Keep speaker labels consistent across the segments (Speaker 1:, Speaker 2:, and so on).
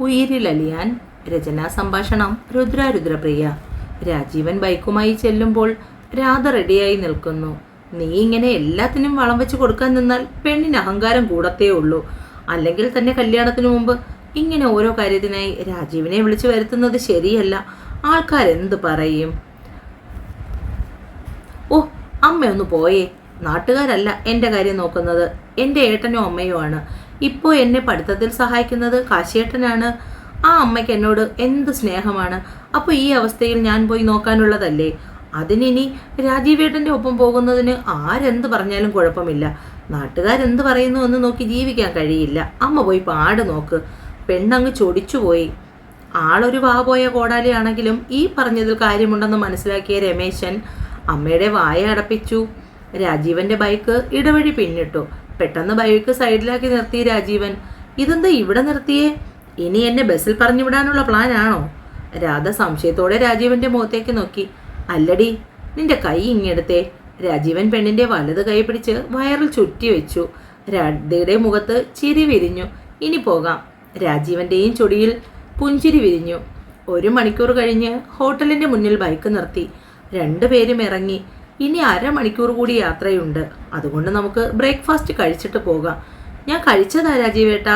Speaker 1: ഉയിരിലലിയാൻ രചനാ സംഭാഷണം രുദ്രാരുദ്രപ്രിയ രാജീവൻ ബൈക്കുമായി ചെല്ലുമ്പോൾ രാധ റെഡിയായി നിൽക്കുന്നു. നീ ഇങ്ങനെ എല്ലാത്തിനും വളം വെച്ച് കൊടുക്കാൻ നിന്നാൽ പെണ്ണിന് അഹങ്കാരം കൂടത്തേ ഉള്ളൂ. അല്ലെങ്കിൽ തന്നെ കല്യാണത്തിന് മുമ്പ് ഇങ്ങനെ ഓരോ കാര്യത്തിനായി രാജീവിനെ വിളിച്ചു വരുത്തുന്നത് ശരിയല്ല. ആൾക്കാരെന്ത് പറയും? ഓ അമ്മയൊന്ന് പോയേ. നാട്ടുകാരല്ല എന്റെ കാര്യം നോക്കുന്നത്. എന്റെ ഏട്ടനോ അമ്മയോ ആണ് ഇപ്പോൾ എന്നെ പഠിത്തത്തിൽ സഹായിക്കുന്നത് കാശിയേട്ടനാണ്. ആ അമ്മയ്ക്ക് എന്നോട് എന്ത് സ്നേഹമാണ്? അപ്പോൾ ഈ അവസ്ഥയിൽ ഞാൻ പോയി നോക്കാനുള്ളതല്ലേ? അതിനിനി രാജീവേട്ടന്റെ ഒപ്പം പോകുന്നതിന് ആരെന്ത് പറഞ്ഞാലും കുഴപ്പമില്ല. നാട്ടുകാരെന്ത് പറയുന്നു എന്ന് നോക്കി ജീവിക്കാൻ കഴിയില്ല. അമ്മ പോയി പാട് നോക്ക്. പെണ്ണങ്ങ് ചൊടിച്ചുപോയി. ആളൊരു വാ പോയ കോടാലിയാണെങ്കിലും ഈ പറഞ്ഞതിൽ കാര്യമുണ്ടെന്ന് മനസ്സിലാക്കിയ രമേശൻ അമ്മയുടെ വായ അടപ്പിച്ചു. രാജീവന്റെ ബൈക്ക് ഇടവഴി പിന്നിട്ടു. പെട്ടെന്ന് ബൈക്ക് സൈഡിലാക്കി നിർത്തി രാജീവൻ. ഇതെന്താ ഇവിടെ നിർത്തിയേ? ഇനി എന്നെ ബസ്സിൽ പറഞ്ഞു വിടാനുള്ള പ്ലാൻ ആണോ? രാധ സംശയത്തോടെ രാജീവന്റെ മുഖത്തേക്ക് നോക്കി. അല്ലടി നിന്റെ കൈ ഇങ്ങെടുത്തേ. രാജീവൻ പെണ്ണിന്റെ വലത് കൈ പിടിച്ച് വയറിൽ ചുറ്റി വെച്ചു. രാധയുടെ മുഖത്ത് ചിരി വിരിഞ്ഞു. ഇനി പോകാം. രാജീവന്റെയും ചൊടിയിൽ പുഞ്ചിരി വിരിഞ്ഞു. ഒരു മണിക്കൂർ കഴിഞ്ഞ് ഹോട്ടലിന്റെ മുന്നിൽ ബൈക്ക് നിർത്തി. രണ്ടുപേരും ഇറങ്ങി. ഇനി അരമണിക്കൂർ കൂടി യാത്രയുണ്ട്. അതുകൊണ്ട് നമുക്ക് ബ്രേക്ക്ഫാസ്റ്റ് കഴിച്ചിട്ട് പോകാം. ഞാൻ കഴിച്ചതാ രാജീവേട്ട.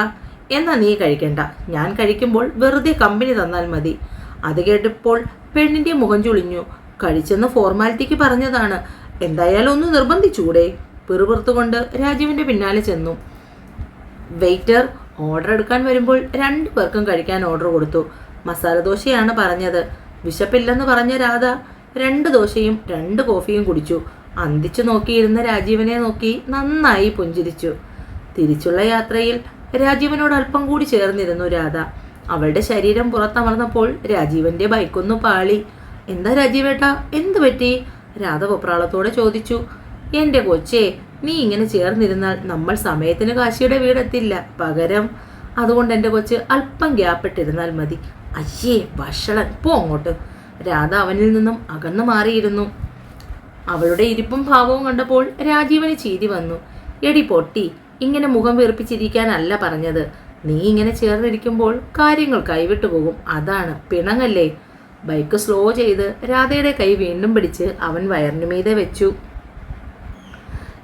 Speaker 1: എന്നാ നീ കഴിക്കണ്ട. ഞാൻ കഴിക്കുമ്പോൾ വെറുതെ കമ്പനി തന്നാൽ മതി. അത് കേട്ടപ്പോൾ പെണ്ണിന്റെ മുഖം ചുളിഞ്ഞു. കഴിച്ചെന്ന് ഫോർമാലിറ്റിക്ക് പറഞ്ഞതാണ്. എന്തായാലും ഒന്ന് നിർബന്ധിച്ചൂടെ പിറുപിറുത്തുകൊണ്ട് രാജീവിന്റെ പിന്നാലെ ചെന്നു. വെയിറ്റർ ഓർഡർ എടുക്കാൻ വരുമ്പോൾ രണ്ടു പേർക്കും കഴിക്കാൻ ഓർഡർ കൊടുത്തു. മസാല ദോശയാണ് പറഞ്ഞത്. വിശപ്പില്ലെന്ന് പറഞ്ഞ രാധ രണ്ട് ദോശയും രണ്ട് കോഫിയും കുടിച്ചു. അന്തിച്ചു നോക്കിയിരുന്ന രാജീവനെ നോക്കി നന്നായി പുഞ്ചിരിച്ചു. തിരിച്ചുള്ള യാത്രയിൽ രാജീവനോട് അല്പം കൂടി ചേർന്നിരുന്നു രാധ. അവളുടെ ശരീരം പുറത്തമർന്നപ്പോൾ രാജീവന്റെ ബൈക്കൊന്നു പാളി. എന്താ രാജീവേട്ടാ എന്തു പറ്റി? രാധ പൊപ്രാളത്തോടെ ചോദിച്ചു. എന്റെ കൊച്ചേ നീ ഇങ്ങനെ ചേർന്നിരുന്നാൽ നമ്മൾ സമയത്തിന് കാശിയുടെ വീടെത്തില്ല പകരം. അതുകൊണ്ട് എന്റെ കൊച്ച് അല്പം ഗ്യാപ്പിട്ടിരുന്നാൽ മതി. അയ്യേ ഭക്ഷണം പോ അങ്ങോട്ട്. രാധ അവനിൽ നിന്നും അകന്നു മാറിയിരുന്നു. അവളുടെ ഇരിപ്പും ഭാവവും കണ്ടപ്പോൾ രാജീവന് ചീതി വന്നു. എടി പൊട്ടി ഇങ്ങനെ മുഖം വീർപ്പിച്ചിരിക്കാനല്ല പറഞ്ഞത്. നീ ഇങ്ങനെ ചേർന്നിരിക്കുമ്പോൾ കാര്യങ്ങൾ കൈവിട്ടു പോകും. അതാണ് പിണങ്ങല്ലേ. ബൈക്ക് സ്ലോ ചെയ്ത് രാധയുടെ കൈ വീണ്ടും പിടിച്ച് അവൻ വയറിനു മീതെ വെച്ചു.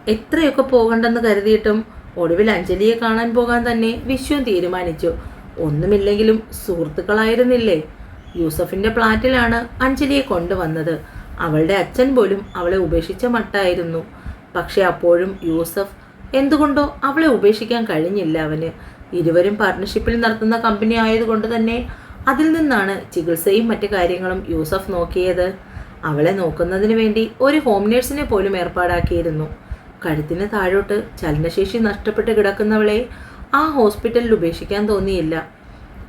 Speaker 1: എത്രയൊക്കെ പോകണ്ടെന്ന് കരുതിയിട്ടും ഒടുവിൽ അഞ്ജലിയെ കാണാൻ പോകാൻ തന്നെ വിശ്വം തീരുമാനിച്ചു. ഒന്നുമില്ലെങ്കിലും സുഹൃത്തുക്കളായിരുന്നില്ലേ? യൂസഫിന്റെ പ്ലാറ്റിലാണ് അഞ്ജലിയെ കൊണ്ടുവന്നത്. അവളുടെ അച്ഛൻ പോലും അവളെ ഉപേക്ഷിച്ച മട്ടായിരുന്നു. പക്ഷെ അപ്പോഴും യൂസഫ് എന്തുകൊണ്ടോ അവളെ ഉപേക്ഷിക്കാൻ കഴിഞ്ഞില്ല അവന്. ഇരുവരും പാർട്ട്ണർഷിപ്പിൽ നടത്തുന്ന കമ്പനി ആയതുകൊണ്ട് തന്നെ അതിൽ നിന്നാണ് ചികിത്സയും മറ്റു കാര്യങ്ങളും യൂസഫ് നോക്കിയത്. അവളെ നോക്കുന്നതിന് വേണ്ടി ഒരു ഹോം നേഴ്സിനെ പോലും ഏർപ്പാടാക്കിയിരുന്നു. കഴുത്തിന് താഴോട്ട് ചലനശേഷി നഷ്ടപ്പെട്ട് കിടക്കുന്നവളെ ആ ഹോസ്പിറ്റലിൽ ഉപേക്ഷിക്കാൻ തോന്നിയില്ല.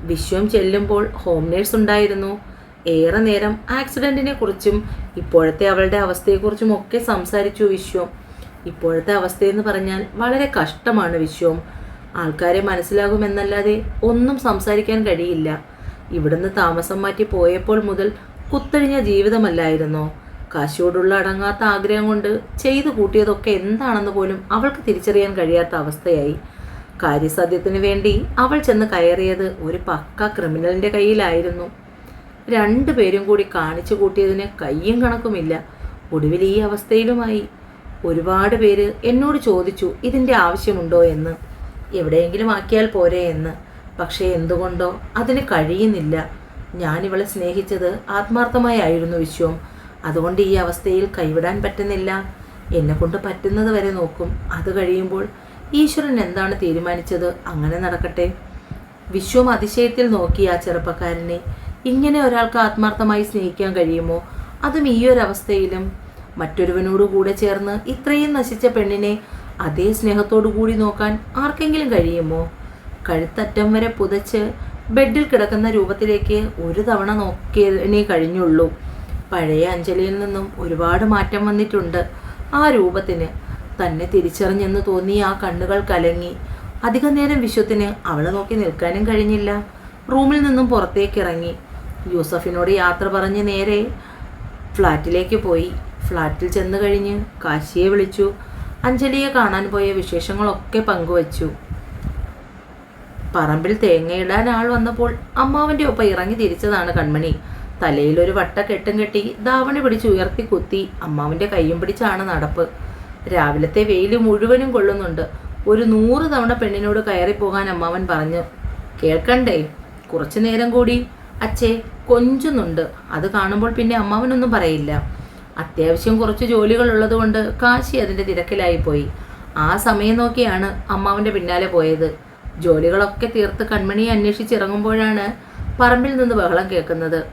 Speaker 1: വിശ്വം ചെല്ലുമ്പോൾ ഹോം നേഴ്സ് ഉണ്ടായിരുന്നു. ഏറെ നേരം ആക്സിഡന്റിനെ കുറിച്ചും ഇപ്പോഴത്തെ അവളുടെ അവസ്ഥയെക്കുറിച്ചും ഒക്കെ സംസാരിച്ചു വിശ്വം. ഇപ്പോഴത്തെ അവസ്ഥയെന്ന് പറഞ്ഞാൽ വളരെ കഷ്ടമാണ് വിശ്വം. ആൾക്കാരെ മനസ്സിലാകുമെന്നല്ലാതെ ഒന്നും സംസാരിക്കാൻ കഴിയില്ല. ഇവിടുന്ന് താമസം മാറ്റി പോയപ്പോൾ മുതൽ കുത്തഴിഞ്ഞ ജീവിതമല്ലായിരുന്നോ. കാശിയോടുള്ള അടങ്ങാത്ത ആഗ്രഹം കൊണ്ട് ചെയ്തു കൂട്ടിയതൊക്കെ എന്താണെന്ന് പോലും അവൾക്ക് തിരിച്ചറിയാൻ കഴിയാത്ത അവസ്ഥയായി. കാര്യസാധ്യത്തിന് വേണ്ടി അവൾ ചെന്ന് കയറിയത് ഒരു പക്ക ക്രിമിനലിന്റെ കയ്യിലായിരുന്നു. രണ്ടുപേരും കൂടി കാണിച്ചു കൂട്ടിയതിന് കയ്യും കണക്കുമില്ല. ഒടുവിൽ ഈ അവസ്ഥയിലുമായി. ഒരുപാട് പേര് എന്നോട് ചോദിച്ചു ഇതിന്റെ ആവശ്യമുണ്ടോ എന്ന്? എവിടെയെങ്കിലും ആക്കിയാൽ പോരെ എന്ന്. പക്ഷേ എന്തുകൊണ്ടോ അതിന് കഴിയുന്നില്ല. ഞാൻ ഇവളെ സ്നേഹിച്ചത് ആത്മാർത്ഥമായായിരുന്നു വിശ്വം. അതുകൊണ്ട് ഈ അവസ്ഥയിൽ കൈവിടാൻ പറ്റുന്നില്ല. എന്നെക്കൊണ്ട് പറ്റുന്നത് വരെ നോക്കും. അത് കഴിയുമ്പോൾ ഈശ്വരൻ എന്താണ് തീരുമാനിച്ചത്? അങ്ങനെ നടക്കട്ടെ. വിശ്വം അതിശയത്തിൽ നോക്കി ആ ചെറുപ്പക്കാരനെ. ഇങ്ങനെ ഒരാൾക്ക് ആത്മാർത്ഥമായി സ്നേഹിക്കാൻ കഴിയുമോ? അതും ഈ ഒരു അവസ്ഥയിലും മറ്റൊരുവനോട് കൂടെ ചേർന്ന് ഇത്രയും നശിച്ച പെണ്ണിനെ അതേ സ്നേഹത്തോടു കൂടി നോക്കാൻ ആർക്കെങ്കിലും കഴിയുമോ? കഴുത്തറ്റം വരെ പുതച്ച് ബെഡിൽ കിടക്കുന്ന രൂപത്തിലേക്ക് ഒരു തവണ നോക്കിയതിനേ കഴിഞ്ഞുള്ളൂ. പഴയ അഞ്ജലിയിൽ നിന്നും ഒരുപാട് മാറ്റം വന്നിട്ടുണ്ട് ആ രൂപത്തിന്. തന്നെ തിരിച്ചറിഞ്ഞെന്ന് തോന്നി ആ കണ്ണുകൾ കലങ്ങി. അധിക നേരം വിശ്വത്തിന് അവളെ നോക്കി നിൽക്കാനും കഴിഞ്ഞില്ല. റൂമിൽ നിന്നും പുറത്തേക്ക് ഇറങ്ങി. യൂസഫിനോട് യാത്ര പറഞ്ഞ് നേരെ ഫ്ലാറ്റിലേക്ക് പോയി. ഫ്ലാറ്റിൽ ചെന്ന് കഴിഞ്ഞ് കാശിയെ വിളിച്ചു. അഞ്ജലിയെ കാണാൻ പോയ വിശേഷങ്ങളൊക്കെ പങ്കുവച്ചു. പറമ്പിൽ തേങ്ങയിടാൻ ആൾ വന്നപ്പോൾ അമ്മാവന്റെ ഒപ്പം ഇറങ്ങി തിരിച്ചതാണ് കൺമണി. തലയിൽ ഒരു വട്ട കെട്ടും കെട്ടി ധാവണി പിടിച്ച് ഉയർത്തി കുത്തി. അമ്മാവന്റെ കയ്യും പിടിച്ചാണ് നടപ്പ്. രാവിലത്തെ വെയിൽ മുഴുവനും കൊള്ളുന്നുണ്ട്. ഒരു നൂറ് തവണ പെണ്ണിനോട് കയറിപ്പോകാൻ അമ്മാവൻ പറഞ്ഞു കേൾക്കണ്ടേ? കുറച്ചു നേരം കൂടി. അച്ഛേ കൊഞ്ചുന്നുണ്ട്. അത് കാണുമ്പോൾ പിന്നെ അമ്മാവനൊന്നും പറയില്ല. അത്യാവശ്യം കുറച്ച് ജോലികൾ ഉള്ളതുകൊണ്ട് കാശി അതിന്റെ തിരക്കിലായി പോയി. ആ സമയം നോക്കിയാണ് അമ്മാവന്റെ പിന്നാലെ പോയത്. ജോലികളൊക്കെ തീർത്ത് കൺമണിയെ അന്വേഷിച്ചിറങ്ങുമ്പോഴാണ് പറമ്പിൽ നിന്ന് ബഹളം കേൾക്കുന്നത്.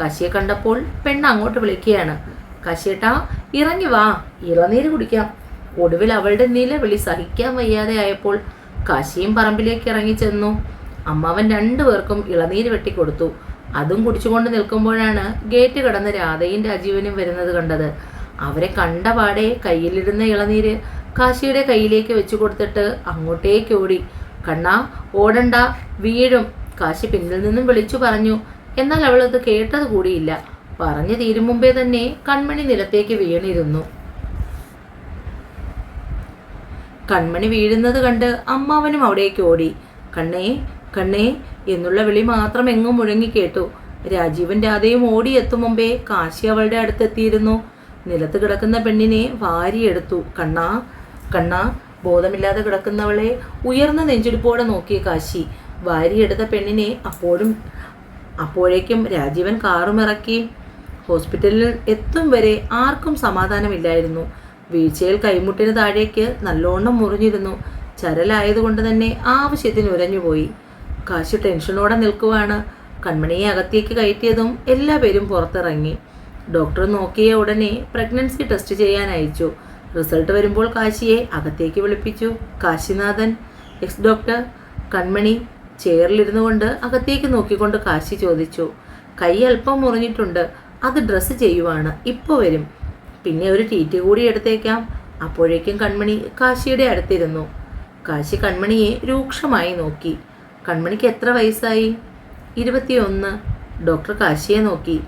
Speaker 1: കാശിയെ കണ്ടപ്പോൾ പെണ്ണ് അങ്ങോട്ട് വിളിക്കുകയാണ്. കാശിയേട്ടാ ഇറങ്ങി വാ ഇളനീര് കുടിക്കാം. ഒടുവിൽ അവളുടെ നിലവിളി സഹിക്കാൻ വയ്യാതെ ആയപ്പോൾ കാശിയും പറമ്പിലേക്ക് ഇറങ്ങി ചെന്നു. അമ്മാവൻ രണ്ടുപേർക്കും ഇളനീര് വെട്ടിക്കൊടുത്തു. അതും കുടിച്ചുകൊണ്ട് നിൽക്കുമ്പോഴാണ് ഗേറ്റ് കടന്ന് രാധയും രാജീവനും വരുന്നത് കണ്ടത്. അവരെ കണ്ട പാടെ കയ്യിലിരുന്ന ഇളനീര് കാശിയുടെ കയ്യിലേക്ക് വെച്ചു കൊടുത്തിട്ട് അങ്ങോട്ടേക്ക് ഓടി. കണ്ണാ ഓടണ്ട വീഴും കാശി പിന്നിൽ നിന്നും വിളിച്ചു പറഞ്ഞു. എന്നാൽ അവളത് കേട്ടത് കൂടിയില്ല. പറഞ്ഞു തീരും മുമ്പേ തന്നെ കൺമണി നിലത്തേക്ക് വീണിരുന്നു. കൺമണി വീഴുന്നത് കണ്ട് അമ്മാവനും അവിടേക്ക് ഓടി. കണ്ണേ കണ്ണേ എന്നുള്ള വിളി മാത്രം എങ്ങും മുഴങ്ങി കേട്ടു. രാജീവൻ രാധയും ഓടിയെത്തും മുമ്പേ കാശി അവളുടെ അടുത്തെത്തിയിരുന്നു. നിലത്ത് കിടക്കുന്ന പെണ്ണിനെ വാരിയെടുത്തു. കണ്ണാ കണ്ണാ ബോധമില്ലാതെ കിടക്കുന്നവളെ ഉയർന്ന നെഞ്ചിടിപ്പോടെ നോക്കി കാശി. വാരിയെടുത്ത പെണ്ണിനെ അപ്പോഴും അപ്പോഴേക്കും രാജീവൻ കാറുമിറക്കി ഹോസ്പിറ്റലിൽ എത്തും വരെ ആർക്കും സമാധാനമില്ലായിരുന്നു. വീഴ്ചയിൽ കൈമുട്ടിന് താഴേക്ക് നല്ലോണം മുറിഞ്ഞിരുന്നു. ചരലായതുകൊണ്ട് തന്നെ ആവശ്യത്തിന് ഉരഞ്ഞുപോയി. കാശി ടെൻഷനോടെ നിൽക്കുവാണ്. കൺമണിയെ അകത്തേക്ക് കയറ്റിയതും എല്ലാ പേരും പുറത്തിറങ്ങി. ഡോക്ടർ നോക്കിയ ഉടനെ പ്രഗ്നൻസി ടെസ്റ്റ് ചെയ്യാൻ അയച്ചു. റിസൾട്ട് വരുമ്പോൾ കാശിയെ അകത്തേക്ക് വിളിപ്പിച്ചു. കാശിനാഥൻ എക്സ് ഡോക്ടർ കൺമണി ചെയറിലിരുന്നു കൊണ്ട് അകത്തേക്ക് നോക്കിക്കൊണ്ട് കാശി ചോദിച്ചു. കൈ അല്പം മുറിഞ്ഞിട്ടുണ്ട്. അത് ഡ്രസ്സ് ചെയ്യുവാണ്. ഇപ്പോൾ വരും. പിന്നെ ഒരു ടീറ്റ് കൂടി എടുത്തേക്കാം. അപ്പോഴേക്കും കൺമണി കാശിയുടെ അടുത്തിരുന്നു. കാശി കൺമണിയെ രൂക്ഷമായി നോക്കി. കൺമണിക്ക് എത്ര വയസ്സായി? ഇരുപത്തിയൊന്ന്. ഡോക്ടർ കാശിയെ നോക്കി.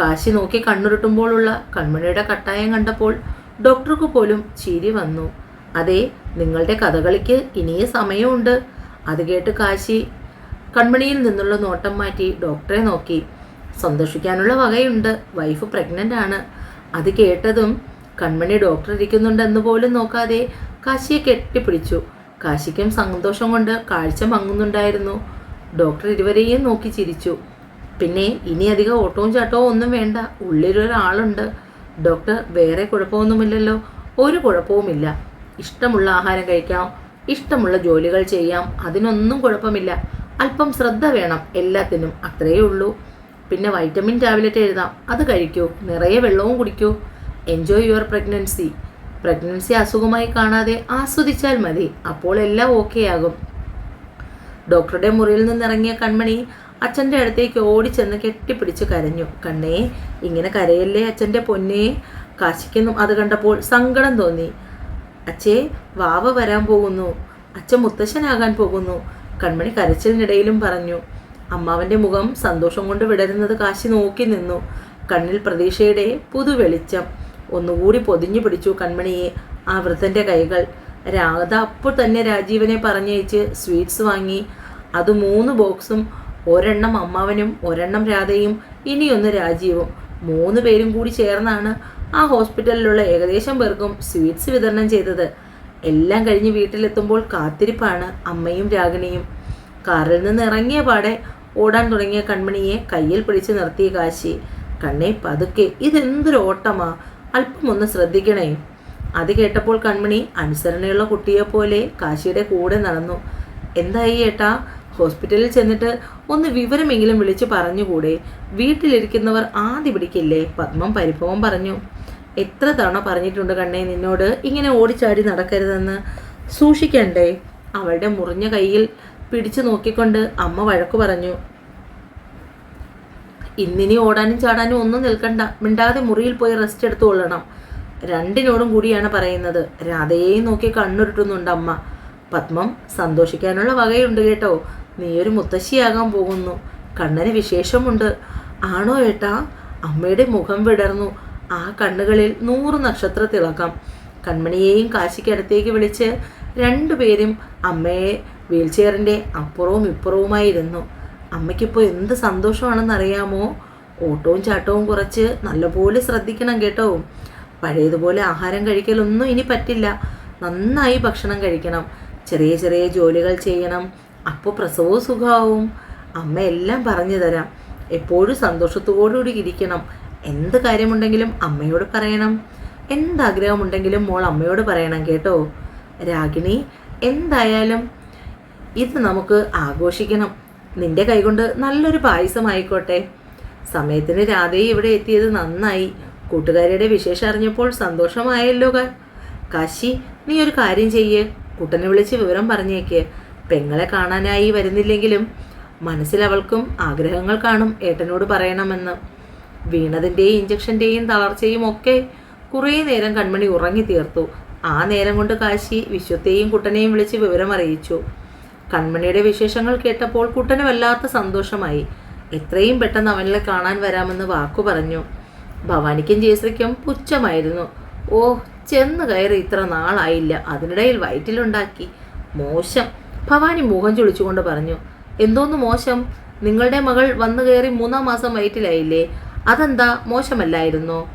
Speaker 1: കാശി നോക്കി കണ്ണുരുട്ടുമ്പോഴുള്ള കൺമണിയുടെ കട്ടായം കണ്ടപ്പോൾ ഡോക്ടർക്ക് പോലും ചിരി വന്നു. അതെ നിങ്ങളുടെ കഥകളിക്ക് ഇനിയും സമയമുണ്ട്. അത് കേട്ട് കാശി കൺമണിയിൽ നിന്നുള്ള നോട്ടം മാറ്റി ഡോക്ടറെ നോക്കി. സന്തോഷിക്കാനുള്ള വകയുണ്ട്. വൈഫ് പ്രഗ്നന്റ് ആണ്. അത് കേട്ടതും കൺമണി ഡോക്ടർ ഇരിക്കുന്നുണ്ടെന്ന് പോലും നോക്കാതെ കാശിയെ കെട്ടിപ്പിടിച്ചു. കാശിക്കും സന്തോഷം കൊണ്ട് കാഴ്ച മങ്ങുന്നുണ്ടായിരുന്നു. ഡോക്ടർ ഇരുവരെയും നോക്കി ചിരിച്ചു. പിന്നെ ഇനി അധികം ഓട്ടവും ചാട്ടവും ഒന്നും വേണ്ട. ഉള്ളിലൊരാളുണ്ട് ഡോക്ടർ വേറെ കുഴപ്പമൊന്നുമില്ലല്ലോ. ഒരു കുഴപ്പവുമില്ല. ഇഷ്ടമുള്ള ആഹാരം കഴിക്കാം. ഇഷ്ടമുള്ള ജോലികൾ ചെയ്യാം. അതിനൊന്നും കുഴപ്പമില്ല. അല്പം ശ്രദ്ധ വേണം എല്ലാത്തിനും. അത്രയേ ഉള്ളൂ. പിന്നെ വൈറ്റമിൻ ടാബ്ലറ്റ് എഴുതാം. അത് കഴിക്കൂ. നിറയെ വെള്ളവും കുടിക്കൂ. എൻജോയ് യുവർ പ്രഗ്നൻസി പ്രഗ്നൻസി അസുഖമായി കാണാതെ ആസ്വദിച്ചാൽ മതി. അപ്പോൾ എല്ലാം ഓക്കെ ആകും. ഡോക്ടറുടെ മുറിയിൽ നിന്നിറങ്ങിയ കൺമണി അച്ഛന്റെ അടുത്തേക്ക് ഓടിച്ചെന്ന് കെട്ടിപ്പിടിച്ച് കരഞ്ഞു. കണ്ണേ ഇങ്ങനെ കരയല്ലേ അച്ഛന്റെ പൊന്നേ? കാശിക്കുന്നു അത് കണ്ടപ്പോൾ സങ്കടം തോന്നി. അച്ഛേ വാവ വരാൻ പോകുന്നു. അച്ഛൻ മുത്തശ്ശനാകാൻ പോകുന്നു. കൺമണി കരച്ചിലിനിടയിലും പറഞ്ഞു. അമ്മാവന്റെ മുഖം സന്തോഷം കൊണ്ട് വിടരുന്നത് കാശി നോക്കി നിന്നു. കണ്ണിൽ പ്രതീക്ഷയുടെ പുതുവെളിച്ചം. ഒന്നുകൂടി പൊതിഞ്ഞു പിടിച്ചു കൺമണിയെ ആ വൃദ്ധന്റെ കൈകൾ. രാധ അപ്പോൾ തന്നെ രാജീവനെ പറഞ്ഞയച്ച് സ്വീറ്റ്സ് വാങ്ങി. അത് മൂന്ന് ബോക്സും ഒരെണ്ണം അമ്മാവനും ഒരെണ്ണം രാധയും ഇനിയൊന്ന് രാജീവും. മൂന്ന് പേരും കൂടി ചേർന്നാണ് ആ ഹോസ്പിറ്റലിലുള്ള ഏകദേശം പേർക്കും സ്വീറ്റ്സ് വിതരണം ചെയ്തത്. എല്ലാം കഴിഞ്ഞ് വീട്ടിലെത്തുമ്പോൾ കാത്തിരിപ്പാണ് അമ്മയും രാഗിണിയും. കാറിൽ നിന്ന് ഇറങ്ങിയ പാടെ ഓടാൻ തുടങ്ങിയ കൺമണിയെ കയ്യിൽ പിടിച്ച് നിർത്തിയ കാശി കണ്ണെ പതുക്കെ. ഇതെന്തൊരു ഓട്ടമാ? അല്പം ഒന്ന് ശ്രദ്ധിക്കണേ. അത് കേട്ടപ്പോൾ കൺമണി അനുസരണയുള്ള കുട്ടിയെ പോലെ കാശിയുടെ കൂടെ നടന്നു. എന്തായി ഏട്ടാ? ഹോസ്പിറ്റലിൽ ചെന്നിട്ട് ഒന്ന് വിവരമെങ്കിലും വിളിച്ചു പറഞ്ഞുകൂടെ? വീട്ടിലിരിക്കുന്നവർ ആദ്യ പിടിക്കില്ലേ? പത്മം പരിഭവം പറഞ്ഞു. എത്ര തവണ പറഞ്ഞിട്ടുണ്ട് കണ്ണേ നിന്നോട്? ഇങ്ങനെ ഓടിച്ചാടി നടക്കരുതെന്ന് സൂക്ഷിക്കണ്ടേ? അവളുടെ മുറിഞ്ഞ കയ്യിൽ പിടിച്ചു നോക്കിക്കൊണ്ട് അമ്മ വഴക്കു പറഞ്ഞു. ഇന്നിനി ഓടാനും ചാടാനും ഒന്നും നിൽക്കണ്ട. മിണ്ടാതെ മുറിയിൽ പോയി റെസ്റ്റ് എടുത്തു കൊള്ളണം. രണ്ടിനോടും കൂടിയാണ് പറയുന്നത്. രാധയെയും നോക്കി കണ്ണുരുട്ടുന്നുണ്ട് അമ്മ. പത്മം സന്തോഷിക്കാനുള്ള വകയുണ്ട് കേട്ടോ. നീ നീയൊരു മുത്തശ്ശിയാകാൻ പോകുന്നു. കണ്ണന് വിശേഷമുണ്ട്. ആണോ ഏട്ടാ? അമ്മയുടെ മുഖം വിടർന്നു. ആ കണ്ണുകളിൽ നൂറ് നക്ഷത്ര തിളക്കം. കൺമണിയെയും കാശിക്കടുത്തേക്ക് വിളിച്ച് രണ്ടുപേരും അമ്മയെ വീൽ ചെയറിന്റെ അപ്പുറവും ഇപ്പുറവുമായിരുന്നു. അമ്മയ്ക്കിപ്പോൾ എന്ത് സന്തോഷമാണെന്നറിയാമോ? ഓട്ടവും ചാട്ടവും കുറച്ച് നല്ലപോലെ ശ്രദ്ധിക്കണം കേട്ടോ. പഴയതുപോലെ ആഹാരം കഴിക്കലൊന്നും ഇനി പറ്റില്ല. നന്നായി ഭക്ഷണം കഴിക്കണം. ചെറിയ ചെറിയ ജോലികൾ ചെയ്യണം. അപ്പോൾ പ്രസവവും സുഖമാവും. അമ്മ എല്ലാം പറഞ്ഞു തരാം. എപ്പോഴും സന്തോഷത്തോടുകൂടി ഇരിക്കണം. എന്ത് കാര്യമുണ്ടെങ്കിലും അമ്മയോട് പറയണം. എന്താഗ്രഹമുണ്ടെങ്കിലും മോൾ അമ്മയോട് പറയണം കേട്ടോ. രാഗിണി എന്തായാലും ഇത് നമുക്ക് ആഘോഷിക്കണം. നിന്റെ കൈകൊണ്ട് നല്ലൊരു പായസം ആയിക്കോട്ടെ സമയത്തിന് രാധയെ ഇവിടെ എത്തിയത് നന്നായി. കൂട്ടുകാരിയുടെ വിശേഷം അറിഞ്ഞപ്പോൾ സന്തോഷമായല്ലോ കാശി നീ ഒരു കാര്യം ചെയ്യ്. കുട്ടനെ വിളിച്ച് വിവരം പറഞ്ഞേക്ക്. പെങ്ങളെ കാണാനായി വരുന്നില്ലെങ്കിലും മനസ്സിൽ അവൾക്കും ആഗ്രഹങ്ങൾ കാണും ഏട്ടനോട് പറയണമെന്ന്. വീണതിന്റെയും ഇഞ്ചക്ഷന്റെയും തളർച്ചയും ഒക്കെ കുറേ നേരം കൺമണി ഉറങ്ങി തീർത്തു ആ നേരം കൊണ്ട് കാശി വിശ്വത്തെയും കുട്ടനെയും വിളിച്ച് വിവരം അറിയിച്ചു കൺമണിയുടെ വിശേഷങ്ങൾ കേട്ടപ്പോൾ കുട്ടന് വല്ലാത്ത സന്തോഷമായി. എത്രയും പെട്ടെന്ന് അവനെ കാണാൻ വരാമെന്ന് വാക്കു പറഞ്ഞു. ഭവാനിക്കും ജയശ്രീക്കും പുച്ഛമായിരുന്നു. ഓ ചെന്ന് കയറി ഇത്ര നാളായില്ല. അതിനിടയിൽ വയറ്റിലുണ്ടാക്കി മോശം. ഭവാനി മുഖം ചുളിച്ചുകൊണ്ട് പറഞ്ഞു. എന്തോന്ന് മോശം? നിങ്ങളുടെ മകൾ വന്നു കയറി മൂന്നാം മാസം വയറ്റിലായില്ലേ? അതെന്താ? മോശമല്ലായിരുന്നോ?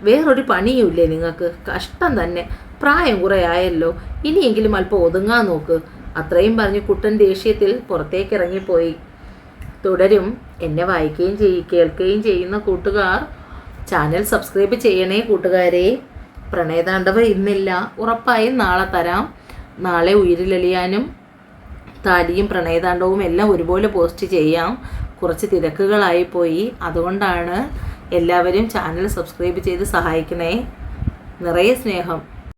Speaker 1: വേറൊരു പണിയുമില്ലേ നിങ്ങൾക്ക്? കഷ്ടം തന്നെ. പ്രായം കുറേ ആയല്ലോ. ഇനിയെങ്കിലും അല്പം ഒതുങ്ങാൻ നോക്ക്. അത്രയും പറഞ്ഞു കുട്ടൻ ദേഷ്യത്തിൽ പുറത്തേക്ക് ഇറങ്ങിപ്പോയി തുടരും. എന്നെ വായിക്കുകയും ചെയ് കേൾക്കുകയും ചെയ്യുന്ന കൂട്ടുകാർ ചാനൽ സബ്സ്ക്രൈബ് ചെയ്യണേ കൂട്ടുകാരെ. പ്രണയതാണ്ഡവ ഇന്നില്ല. ഉറപ്പായും നാളെ തരാം. നാളെ ഉയിരിലെളിയാനും താലിയും പ്രണയതാണ്ഡവും എല്ലാം ഒരുപോലെ പോസ്റ്റ് ചെയ്യാം. കുറച്ച് തിരക്കുകളായി പോയി അതുകൊണ്ടാണ് എല്ലാവരും ചാനൽ സബ്സ്ക്രൈബ് ചെയ്ത് സഹായിക്കണേ. നിറയെ സ്നേഹം.